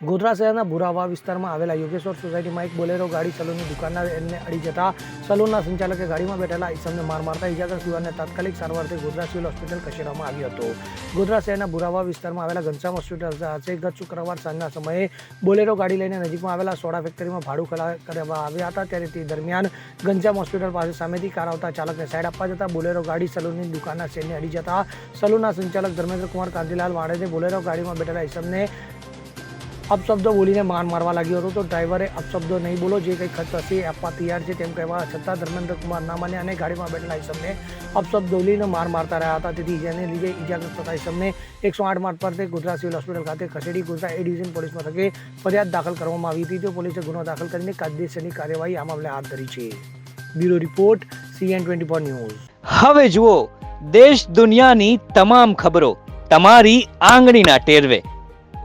ગોધરા શહેરના ભુરાવા વિસ્તારમાં આવેલા યોગેશ્વર સોસાયટીમાં એક બોલેરો ગાડી સલૂનની દુકાનના એમને અડી જતા સલૂનના સંચાલકે ગાડીમાં બેઠેલા ઇસમને માર મારતા ઇજાગ્રસ્ત તાત્કાલિક સારવારથી ગોધરા સિવિલ હોસ્પિટલ ખસેડવામાં આવ્યો હતો. ગોધરા શહેરના ભુરાવા વિસ્તારમાં આવેલા ઘનશ્યામ હોસ્પિટલ સાથે ગત શુક્રવાર સાંજના સમયે બોલેરો ગાડી લઈને નજીકમાં આવેલા સોડા ફેક્ટરીમાં ભાડું ખલા કરવા આવ્યા હતા. ત્યારે તે દરમિયાન ઘનશ્યામ હોસ્પિટલ પાસે સામેથી કાર આવતા ચાલકને સાઈડ આપવા જતા બોલેરો ગાડી સલૂનની દુકાનના શેડને અડી જતા સલૂનના સંચાલક ધર્મેન્દ્રકુમાર કાંતિલાલ વાણેને બોલેરો ગાડીમાં બેઠેલા ઈસમને અપશબ્દો બોલીને માર મારવા લાગ્યો હતો. તો ડ્રાઈવરે અપશબ્દો નહીં બોલો, જે કંઈ હશે આપવા તૈયાર છે તેમ કહેવા છતાં ધર્મેન્દ્ર કુમાર ના માને અને ગાડીમાં બેઠેલા ઇસમને અપશબ્દ બોલીને માર મારતા રહ્યા હતા. તેથી જેને લીધે ઇજાગ્રસ્ત થતા ઇસમને એકસો આઠ મારફતે ગુજરાત સિવિલ હોસ્પિટલ ખાતે ખસેડી ગુજરાત એ ડિવિઝન પોલીસ મથકે ફરિયાદ દાખલ કરવામાં આવી હતી. તો પોલીસે ગુનો દાખલ કરીને કાયદેસરની કાર્યવાહી આ મામલે હાથ ધરી છે. Bureau report, CN twenty four news. હવે જુઓ, દેશ દુનિયાની તમામ ખબરો તમારી આંગળીના ટેરવે.